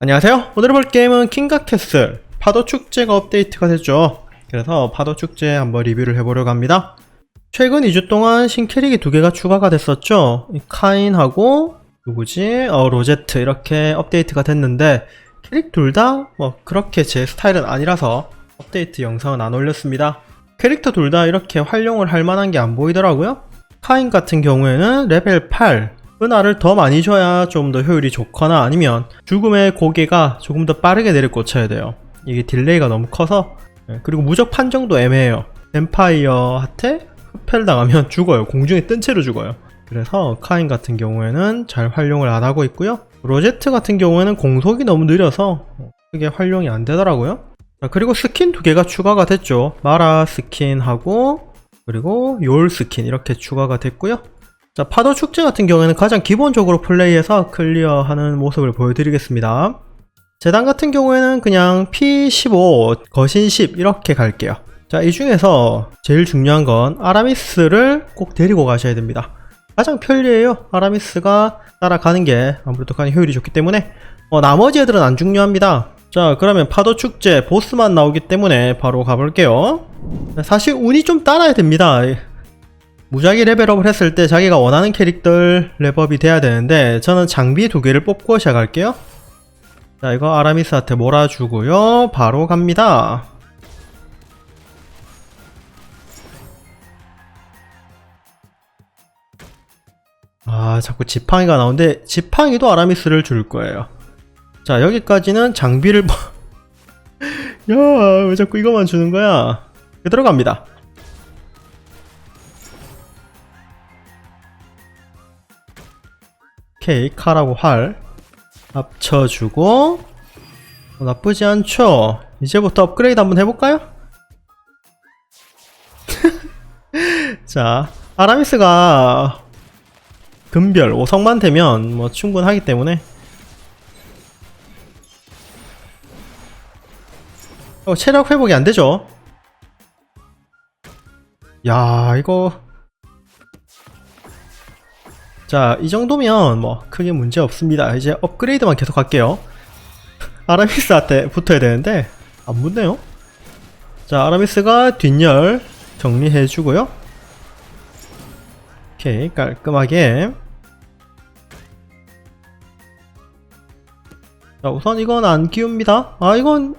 안녕하세요. 오늘 볼 게임은 킹가 캐슬 파도 축제가 업데이트가 됐죠. 그래서 파도 축제 한번 리뷰를 해보려고 합니다. 최근 2주 동안 신캐릭이 두 개가 추가가 됐었죠. 이 카인하고 누구지? 어, 로제트 이렇게 업데이트가 됐는데 캐릭 둘 다 뭐 그렇게 제 스타일은 아니라서 업데이트 영상은 안 올렸습니다. 캐릭터 둘 다 이렇게 활용을 할 만한 게 안 보이더라고요. 카인 같은 경우에는 레벨 8 은하를 더 많이 줘야 좀 더 효율이 좋거나 아니면 죽음의 고개가 조금 더 빠르게 내려 꽂혀야 돼요. 이게 딜레이가 너무 커서 예, 그리고 무적 판정도 애매해요. 뱀파이어한테 흡혈 당하면 죽어요. 공중에 뜬 채로 죽어요. 그래서 카인 같은 경우에는 잘 활용을 안 하고 있고요. 로제트 같은 경우에는 공속이 너무 느려서 크게 활용이 안 되더라고요. 자, 그리고 스킨 두 개가 추가가 됐죠. 마라 스킨하고 그리고 요올 스킨 이렇게 추가가 됐고요. 자, 파도 축제 같은 경우에는 가장 기본적으로 플레이해서 클리어하는 모습을 보여드리겠습니다. 재단 같은 경우에는 그냥 P15, 거신 10 이렇게 갈게요. 자, 이 중에서 제일 중요한 건 아라미스를 꼭 데리고 가셔야 됩니다. 가장 편리해요. 아라미스가 따라가는 게 아무래도 가장 효율이 좋기 때문에 어, 나머지 애들은 안 중요합니다. 자, 그러면 파도 축제 보스만 나오기 때문에 바로 가볼게요. 사실 운이 좀 따라야 됩니다. 무작위 레벨업을 했을 때 자기가 원하는 캐릭터 랩업이 돼야 되는데 저는 장비 두 개를 뽑고 시작할게요. 자 이거 아라미스한테 몰아주고요. 바로 갑니다. 아 자꾸 지팡이가 나오는데 지팡이도 아라미스를 줄 거예요. 자 여기까지는 장비를 야 왜 자꾸 이거만 주는 거야? 들어갑니다. 오케이 칼하고 활 합쳐주고 어, 나쁘지 않죠? 이제부터 업그레이드 한번 해볼까요? 자 아라미스가 금별 5성만 되면 뭐 충분하기 때문에. 어, 체력 회복이 안되죠? 야 이거 자, 이 정도면 뭐 크게 문제 없습니다. 이제 업그레이드만 계속 할게요. 아라미스한테 붙어야 되는데 안 붙네요. 자, 아라미스가 뒷열 정리해 주고요. 오케이, 깔끔하게. 자, 우선 이건 안 끼웁니다. 아, 이건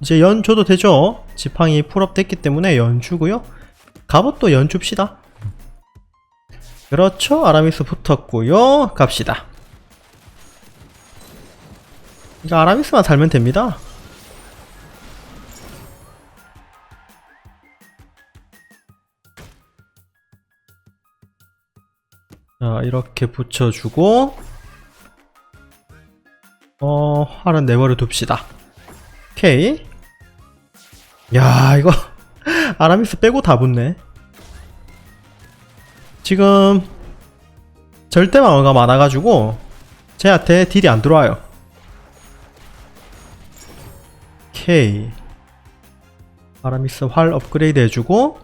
이제 연 줘도 되죠. 지팡이 풀업 됐기 때문에 연 주고요. 갑옷도 연 줍시다. 그렇죠. 아라미스 붙었고요. 갑시다. 이거 아라미스만 살면 됩니다. 자, 이렇게 붙여주고 어, 활은 내버려 둡시다. 오케이. 야, 이거 아라미스 빼고 다 붙네. 지금 절대 방어가 많아가지고 쟤한테 딜이 안 들어와요. 오케이. 아라미스 활 업그레이드 해주고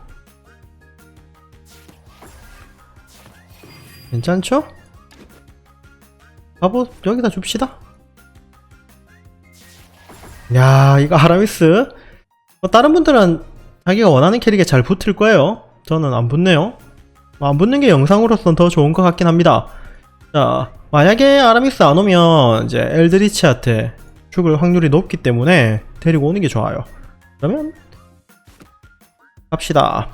괜찮죠? 갑옷 여기다 줍시다. 야 이거 아라미스 뭐 다른 분들은 자기가 원하는 캐릭에 잘 붙을 거예요. 저는 안 붙네요. 안 붙는 게 영상으로선 더 좋은 것 같긴 합니다. 자, 만약에 아라미스 안 오면 이제 엘드리치한테 죽을 확률이 높기 때문에 데리고 오는 게 좋아요. 그러면 갑시다.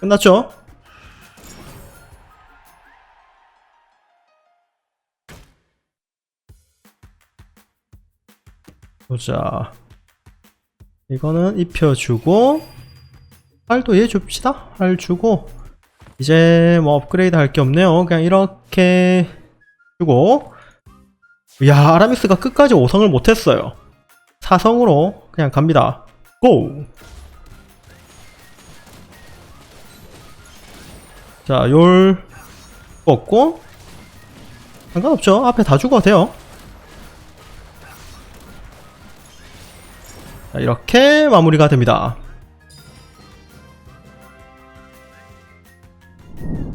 끝났죠? 보자. 이거는 입혀주고 활도 얘 줍시다. 활 주고 이제 뭐 업그레이드 할 게 없네요. 그냥 이렇게 주고. 야 아라미스가 끝까지 5성을 못했어요. 4성으로 그냥 갑니다. 고! 자 열 뽑고 상관없죠. 앞에 다 죽어도 돼요 자, 이렇게 마무리가 됩니다.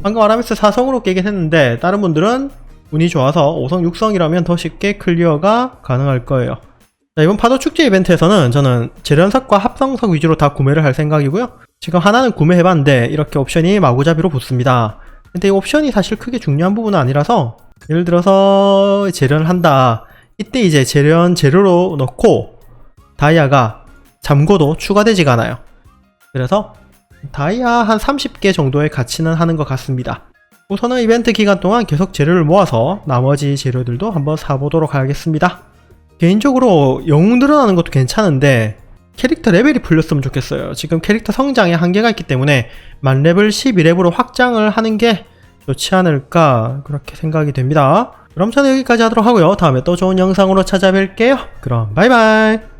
방금 아라미스 4성으로 깨긴 했는데 다른 분들은 운이 좋아서 5성, 6성이라면 더 쉽게 클리어가 가능할 거예요. 자, 이번 파도 축제 이벤트에서는 저는 재련석과 합성석 위주로 다 구매를 할 생각이고요. 지금 하나는 구매해봤는데 이렇게 옵션이 마구잡이로 붙습니다. 근데 이 옵션이 사실 크게 중요한 부분은 아니라서 예를 들어서 재련을 한다. 이때 이제 재련 재료로 넣고 다이아가 잠궈도 추가되지가 않아요. 그래서 다이아 한 30개 정도의 가치는 하는 것 같습니다. 우선은 이벤트 기간 동안 계속 재료를 모아서 나머지 재료들도 한번 사보도록 하겠습니다. 개인적으로 영웅 늘어나는 것도 괜찮은데 캐릭터 레벨이 풀렸으면 좋겠어요. 지금 캐릭터 성장에 한계가 있기 때문에 만 레벨 12렙으로 확장을 하는 게 좋지 않을까 그렇게 생각이 됩니다. 그럼 저는 여기까지 하도록 하고요. 다음에 또 좋은 영상으로 찾아뵐게요. 그럼 바이바이.